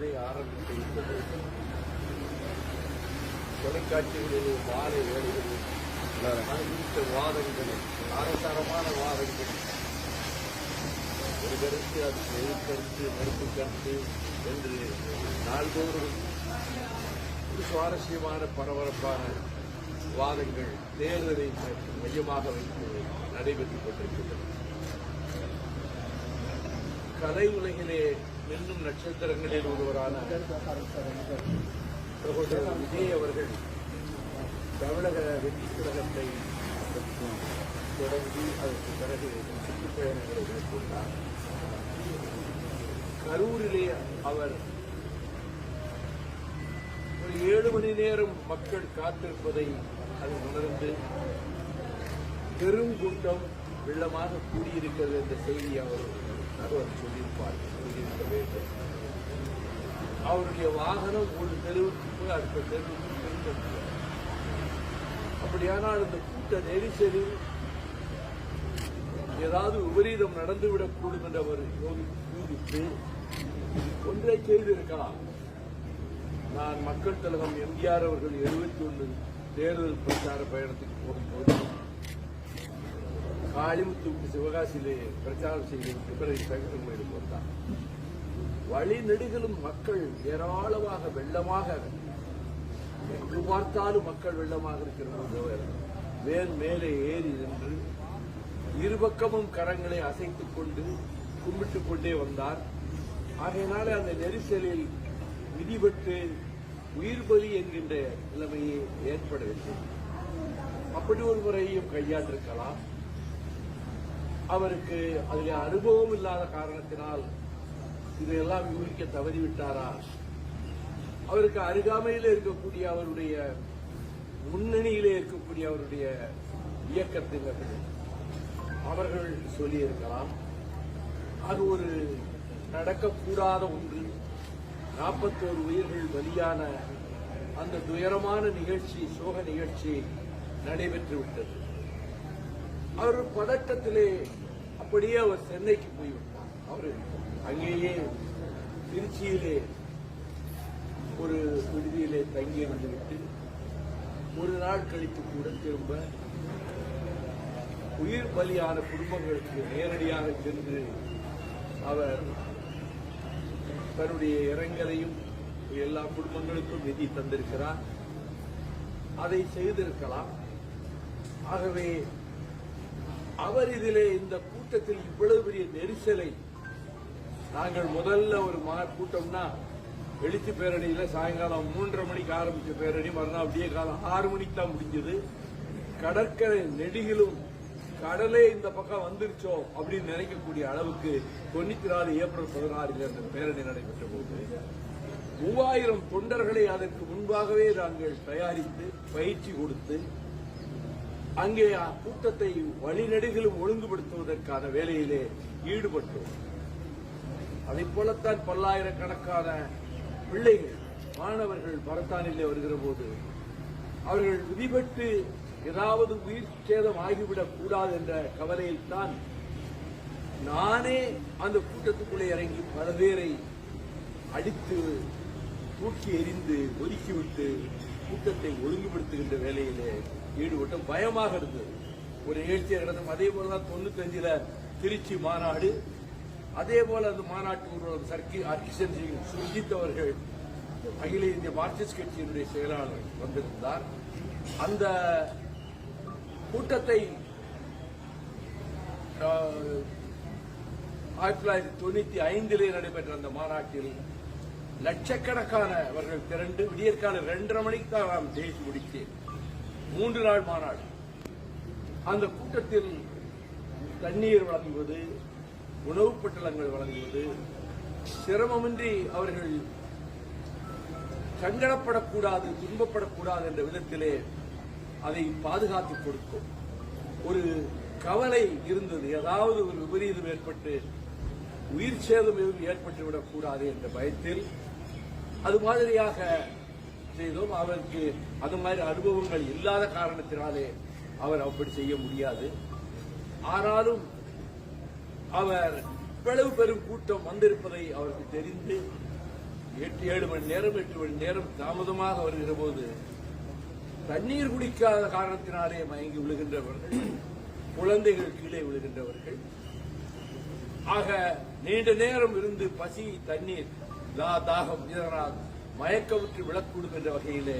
பேசுவதை ஆரம்பித்து விட்டது தொலைக்காட்சிகளிலே மாலை வேலைகளில் அனைத்து வாதங்கள் ஆரசாரமான வாதங்கள். ஒரு கருத்து அது எதிர்கருத்து மறுப்பு கருத்து என்று நாள்தோறும் ஒரு சுவாரஸ்யமான பரபரப்பான வாதங்கள் தேர்தலை மையமாக வைத்து நடைபெற்றுக் கொண்டிருக்கின்றன. கலை உலகிலே மின்னும் நட்சத்திரங்களில் ஒருவரான சகோதரர் விஜய் அவர்கள் தமிழக வெற்றி கழகத்தை தொடங்கி அதற்கு பிறகு சுற்றுப்பயணங்களை மேற்கொண்டார் கரூரிலே அவர் ஒரு ஏழு மணி நேரம் மக்கள் காத்திருப்பதை அது உணர்ந்து பெரும் கூட்டம் வெள்ளமாக கூடியிருக்கிறது என்ற செய்தி அவர் அவர் சொல்லியிருப்பார் சொல்லியிருக்க வேண்டும் அவருடைய வாகனம் ஒரு தெருவுக்கு போய் அடுத்த தெருவுக்கு திரும்ப அப்படியானால் இந்த கூட்ட நெரிசலில் ஏதாவது விபரீதம் நடந்துவிடக்கூடும் என்று அவர் யோகி- ஒன்றை செய்திருக்கலாம். நான் மக்கள் தலைவர் எம்ஜிஆர் அவர்கள் எழுபத்தி ஒன்று தேர்தல் பிரச்சார பயணத்துக்கு போகும்போது காளிமுத்துக்கு சிவகாசியிலே பிரச்சாரம் செய்து பிப்ரவரி சங்கரமேடு வந்தார் வழிநெடுகளும் மக்கள் ஏராளமாக வெள்ளமாக எங்கு பார்த்தாலும் மக்கள் வெள்ளமாக இருக்கிற வேன் மேலே ஏறி நின்று இருபக்கமும் கரங்களை அசைத்துக் கொண்டு கும்பிட்டுக் கொண்டே வந்தார் ஆகையினால அந்த நெரிசலில் விதிபட்டு உயிர் பலி என்கின்ற நிலைமையை ஏற்படவில்லை அப்படி ஒரு முறையும் கையாண்டிருக்கலாம் அவருக்கு அதில் அனுபவம் இல்லாத காரணத்தினால் இதையெல்லாம் யூகிக்க தவறிவிட்டாரா? அவருக்கு அருகாமையில் இருக்கக்கூடிய அவருடைய முன்னணியிலே இருக்கக்கூடிய அவருடைய இயக்கத்தினர்கள் அவர்கள் சொல்லியிருக்கலாம் அது ஒரு நடக்கக்கூடாத ஒன்று. நாற்பத்தோரு உயிர்கள் பலியான அந்த துயரமான நிகழ்ச்சி சோக நிகழ்ச்சி நடைபெற்று விட்டது. அவர் பதட்டத்திலே அப்படியே அவர் சென்னைக்கு போய்விட்டார். அவர் அங்கேயே திருச்சியிலே ஒரு விடுதியிலே தங்கி வந்துவிட்டு ஒரு நாள் கழித்து கூட திரும்ப உயிர் பலியான குடும்பங்களுக்கு நேரடியாக சென்று அவர் தன்னுடைய இரங்கலையும் எல்லா குடும்பங்களுக்கும் நிதி தந்திருக்கிறார். அதை செய்திருக்கலாம். ஆகவே அவர் இதிலே இந்த கூட்டத்தில் இவ்வளவு பெரிய நெரிசலை. நாங்கள் முதல்ல ஒரு மா கூட்டம்னா எழுத்து பேரணியில சாயங்காலம் மூன்றரை மணிக்கு ஆரம்பிச்ச பேரணி மறுநாள் அப்படியே காலம் ஆறு மணிக்கு தான் முடிஞ்சது. கடற்கரை நெடுகிலும் கடலே இந்த பக்கம் வந்துருச்சோ அப்படின்னு நினைக்கக்கூடிய அளவுக்கு தொண்ணூத்தி நாலு ஏப்ரல் பதினாறில் அந்த பேரணி நடைபெற்ற போது மூவாயிரம் தொண்டர்களை அதற்கு முன்பாகவே நாங்கள் தயாரித்து பயிற்சி கொடுத்து அங்கே கூட்டத்தை வழிநடுகளும் ஒழுங்குபடுத்துவதற்கான வேலையிலே ஈடுபட்டோம். அதைப் போலத்தான் பல்லாயிரக்கணக்கான பிள்ளைகள் மாணவர்கள் பரத்தானிலே வருகிற போது அவர்கள் விதிபட்டு ஏதாவது உயிர் சேதம் ஆகிவிடக் கூடாது என்ற கவலையில் தான் நானே அந்த கூட்டத்துக்குள்ளே இறங்கி பல பேரை அடித்து தூக்கி எறிந்து ஒதுக்கிவிட்டு கூட்டத்தை ஒழுங்குபடுத்துகின்ற வேலையிலே ஈடுபட்டு பயமாக இருந்தது. ஒரு நிகழ்ச்சியை நடத்தும் அதே போலதான் தொண்ணூத்தஞ்சில் திருச்சி மாநாடு அதே போல அந்த மாநாட்டு ஊர்வலம் சர்க்கி ஹர்கிஷன் சிங் சுர்ஜித் அவர்கள் அகில இந்திய மார்க்சிஸ்ட் கட்சியினுடைய செயலாளர் வந்திருந்தார். அந்த கூட்டத்தை ஆஹ், ஆயிரத்தி தொள்ளாயிரத்தி தொண்ணூத்தி ஐந்திலே நடைபெற்ற அந்த மாநாட்டில் லட்சக்கணக்கான அவர்கள் திரண்டு விடியற்கால ரெண்டரை மணிக்கு தான் நாம் ஜெயிச்சு முடித்தேன். மூன்று நாள் மாநாடு. அந்த கூட்டத்தில் தண்ணீர் வழங்குவது உணவுப் பட்டலங்கள் வழங்குவது சிரமமின்றி அவர்கள் சங்கடப்படக்கூடாது துன்பப்படக்கூடாது என்ற விதத்திலே அதை பாதுகாத்து கொடுக்கும். ஒரு கவலை இருந்தது. ஏதாவது ஒரு விபரீதம் ஏற்பட்டு உயிர் சேதம் எதுவும் ஏற்பட்டுவிடக் கூடாது என்ற பயத்தில் அது மாதிரியாக செய்தோம் அவருக்கு அது மாதிரி அனுபவங்கள் இல்லாத காரணத்தினாலே அவர் அப்படி செய்ய முடியாது. ஆனாலும் அவர் இவ்வளவு பெரும் கூட்டம் வந்திருப்பதை அவருக்கு தெரிந்து எட்டு ஏழு மணி நேரம் எட்டு மணி நேரம் தாமதமாக வருகிற போது தண்ணீர் குடிக்காத காரணத்தினாலே மயங்கி விழுகின்றவர்கள் குழந்தைகள் கீழே விழுகின்றவர்கள். ஆக நீண்ட நேரம் இருந்து பசி தண்ணீர் தா தாகம் இதனால் மயக்கமுற்று விழக்கூடும் என்ற வகையிலே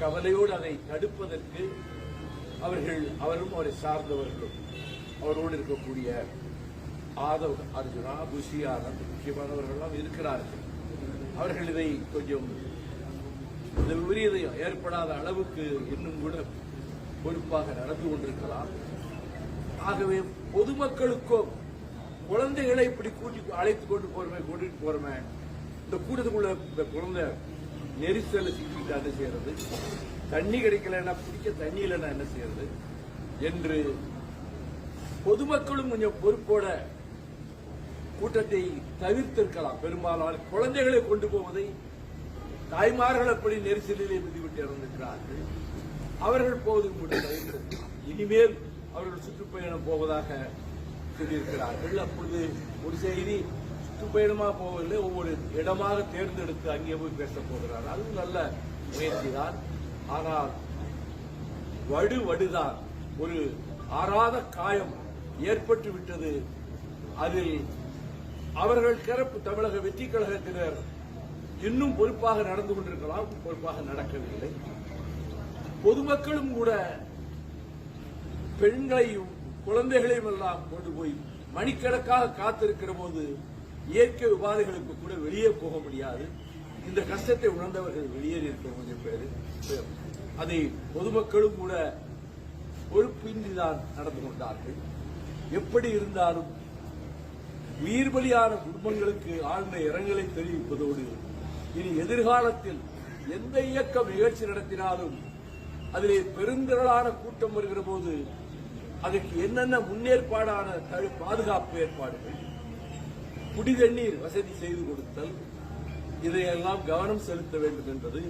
கவலையோடு அதை தடுப்பதற்கு அவர்கள் அவரும் அவரை சார்ந்தவர்களும் அவரோடு இருக்கக்கூடிய ஆதவ் அர்ஜுனா புஷி ஆனந்த் இருக்கிறார்கள். அவர்கள் இதை கொஞ்சம் இந்த விபரீதம் ஏற்படாத அளவுக்கு இன்னும் கூட பொறுப்பாக நடந்து கொண்டிருக்கலாம். ஆகவே பொதுமக்களுக்கும் குழந்தைகளை இப்படி கூட்டி அழைத்து கொண்டு போறமே கூட்டிட்டு போறமே இந்த கூட்டத்துக்குள்ள இந்த குழந்தை நெரிசல சிக்கிட்டு என்ன செய்யறது? தண்ணி கிடைக்கலன்னா பிடிக்க தண்ணி இல்லைன்னா என்ன செய்யறது? என்று பொதுமக்களும் கொஞ்சம் பொறுப்போட கூட்டத்தை தவிர்த்திருக்கலாம். பெரும்பாலான குழந்தைகளை கொண்டு போவதை தாய்மார்கள் அப்படி நெரிசலிலே மிதிவிட்டு இறந்திருக்கிறார்கள் அவர்கள் போவதும் கூட இனிமேல் அவர்கள் சுற்றுப்பயணம் போவதாக சொல்லியிருக்கிறார்கள். அப்பொழுது ஒரு செய்தி சுற்றுப்பயணமாக போகவில்லை ஒவ்வொரு இடமாக தேர்ந்தெடுத்து அங்கே போய் பேச போகிறார். அதுவும் நல்ல முயற்சிதான். ஆனால் வடு வடுதான். ஒரு ஆறாத காயம் ஏற்பட்டு விட்டது. அதில் அவர்கள் சிறப்பு தமிழக வெற்றி கழகத்தினர் இன்னும் பொறுப்பாக நடந்து கொண்டிருக்கலாம். பொறுப்பாக நடக்கவில்லை. பொதுமக்களும் கூட பெண்களையும் குழந்தைகளையும் எல்லாம் கொண்டு போய் மணிக்கணக்காக காத்திருக்கிற போது இயற்கை உபாதைகளுக்கு கூட வெளியே போக முடியாது. இந்த கஷ்டத்தை உணர்ந்தவர்கள் வெளியேறி இருக்க கொஞ்சம் பேர். அதை பொதுமக்களும் கூட பொறுப்பின்றிதான் நடந்து கொண்டார்கள். எப்படி இருந்தாலும் உயிர் பலியான குடும்பங்களுக்கு ஆழ்ந்த இரங்கலை தெரிவிப்பதோடு இனி எதிர்காலத்தில் எந்த இயக்கம் நிகழ்ச்சி நடத்தினாலும் அதிலே பெருந்திரளான கூட்டம் வருகிற போது அதற்கு என்னென்ன முன்னேற்பாடான பாதுகாப்பு ஏற்பாடுகள்? குடி தண்ணீர் வசதி செய்து கொடுத்தல் இதையெல்லாம் கவனம் செலுத்த வேண்டும் என்பது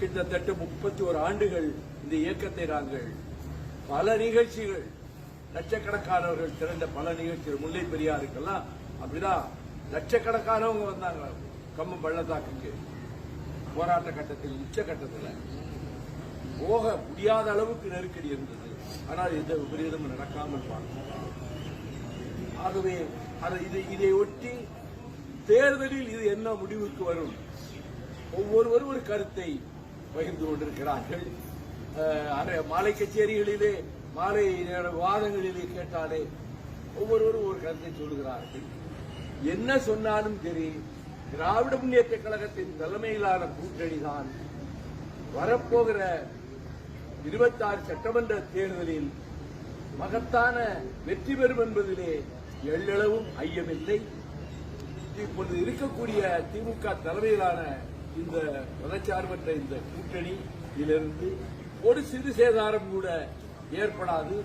கிட்டத்தட்ட முப்பத்தி ஒரு ஆண்டுகள் இந்த இயக்கத்தை நாங்கள் பல நிகழ்ச்சிகள் லட்சக்கணக்கானவர்கள் திரண்ட பல நிகழ்ச்சிகள் முல்லை பெரியாருக்கெல்லாம் அப்படிதான் லட்சக்கணக்கானவங்க வந்தாங்க கம்மம் பள்ளத்தாக்குக்கு. போராட்ட கட்டத்தில் உச்ச கட்டத்தில் போக முடியாத அளவுக்கு நெருக்கடி இருந்தது. ஆனால் எந்த விபரீதமும் நடக்காமல் பார்த்தோம் ஆகவே இதை இதை ஒட்டி தேர்தலில் இது என்ன முடிவுக்கு வரும்? ஒவ்வொருவரும் ஒரு கருத்தை பகிர்ந்து கொண்டிருக்கிறார்கள். மாலை கச்சேரிகளிலே மாலை விவாதங்களிலே கேட்டாலே ஒவ்வொருவரும் ஒரு கருத்தை சொல்லுகிறார்கள். என்ன சொன்னாலும் சரி திராவிட முன்னேற்ற கழகத்தின் தலைமையிலான கூட்டணி தான் வரப்போகிற இருபத்தாறு சட்டமன்ற தேர்தலில் மகத்தான வெற்றி பெறும் என்பதிலே எள்ளளவும் ஐயமில்லை. இப்பொழுது இருக்கக்கூடிய திமுக தலைமையிலான இந்த மதச்சார்பற்ற இந்த கூட்டணியிலிருந்து ஒரு சிறு சேதாரம் கூட ஏற்படாது.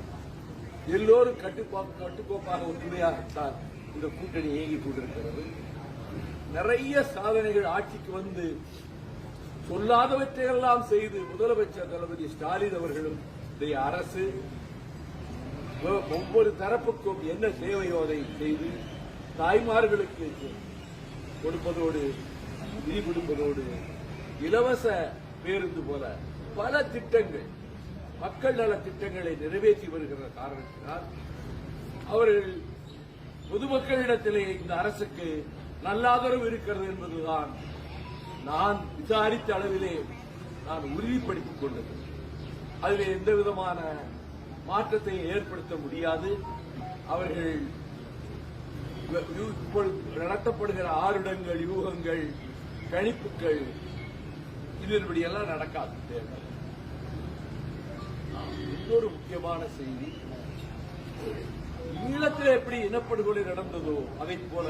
எல்லோரும் கட்டுப்பா கட்டுக்கோப்பாக ஒற்றுமையாகத்தான் இந்த கூட்டணி இயங்கிக் கொண்டிருக்கிறது. நிறைய சாதனைகள் ஆட்சிக்கு வந்து சொல்லாதவற்றையெல்லாம் செய்து முதலமைச்சர் தளபதி ஸ்டாலின் அவர்களும் இதை அரசு ஒவ்வொரு தரப்புக்கும் என்ன தேவையோ அதை செய்து தாய்மார்களுக்கு கொடுப்பதோடு நிதி கொடுப்பதோடு இலவச பேருந்து போல பல திட்டங்கள் மக்கள் நல திட்டங்களை நிறைவேற்றி வருகிற காரணத்தினால் அவர்கள் பொதுமக்களிடத்திலே இந்த அரசுக்கு நல்லாதரவு இருக்கிறது என்பதுதான் நான் விசாரித்த அளவிலே நான் உறுதிப்படுத்திக் கொண்டது. அதில் எந்த விதமான மாற்றத்தை ஏற்படுத்த முடியாது. அவர்கள் நடத்தப்படுகிற ஆருடங்கள் யூகங்கள் கணிப்புகள் இதன்படியெல்லாம் நடக்காது. தேர்தல் இன்னொரு முக்கியமான செய்தி ஈழத்தில் எப்படி இனப்படுகொலை நடந்ததோ அதைப் போல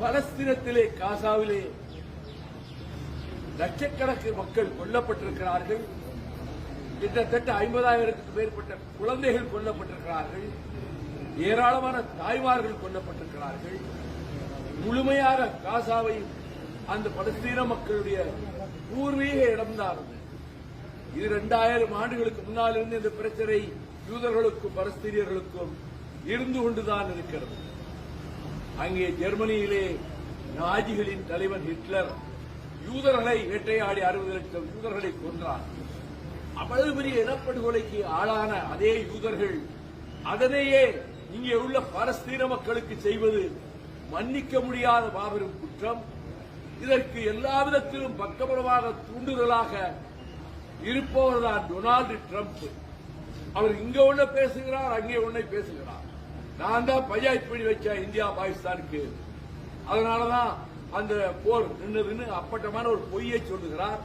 பலஸ்தீனத்திலே காசாவிலே லட்சக்கணக்கு மக்கள் கொல்லப்பட்டிருக்கிறார்கள். கிட்டத்தட்ட ஐம்பதாயிரத்துக்கு மேற்பட்ட குழந்தைகள் கொல்லப்பட்டிருக்கிறார்கள். ஏராளமான தாய்மார்கள் கொல்லப்பட்டிருக்கிறார்கள். முழுமையாக காசாவை அந்த பலஸ்தீன மக்களுடைய பூர்வீக இடம்தான் இது இரண்டாயிரம் ஆண்டுகளுக்கு முன்னால் இருந்து இந்த பிரச்சனை யூதர்களுக்கும் பலஸ்தீனியர்களுக்கும் இருந்து கொண்டுதான் இருக்கிறது. அங்கே ஜெர்மனியிலே நாஜிகளின் தலைவன் ஹிட்லர் யூதர்களை வேட்டையாடி அறுபது லட்சம் யூதர்களை கொன்றார். அவ்வளவு பெரிய இனப்படுகொலைக்கு ஆளான அதே யூதர்கள் அதனையே இங்கே உள்ள பலஸ்தீன மக்களுக்கு செய்வது மன்னிக்க முடியாத மாபெரும் குற்றம். இதற்கு எல்லா விதத்திலும் பக்கபலமாக தூண்டுதலாக இருப்பவர்தான் டொனால்டு டிரம்ப். அவர் இங்க ஒண்ணு பேசுகிறார் அங்கே ஒன்றை பேசுகிறார். நான் தான் பஞ்சாயத்து பண்ணி வச்சேன் இந்தியா பாகிஸ்தானுக்கு. அதனாலதான் அந்த போர் நின்றதுன்னு அப்பட்டமான ஒரு பொய்யை சொல்லுகிறார்.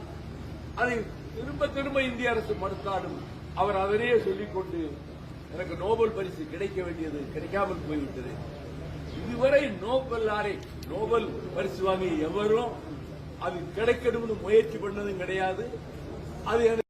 அதை திரும்ப திரும்ப இந்திய அரசு மறுத்தாலும் அவர் அதனையே சொல்லிக்கொண்டு எனக்கு நோபல் பரிசு கிடைக்க வேண்டியது கிடைக்காமல் போய்விட்டது. இதுவரை நோபல் ஆரை நோபல் பரிசு வாங்கி எவரும் அது கிடைக்கணும்னு முயற்சி பண்ணதும் கிடையாது. அது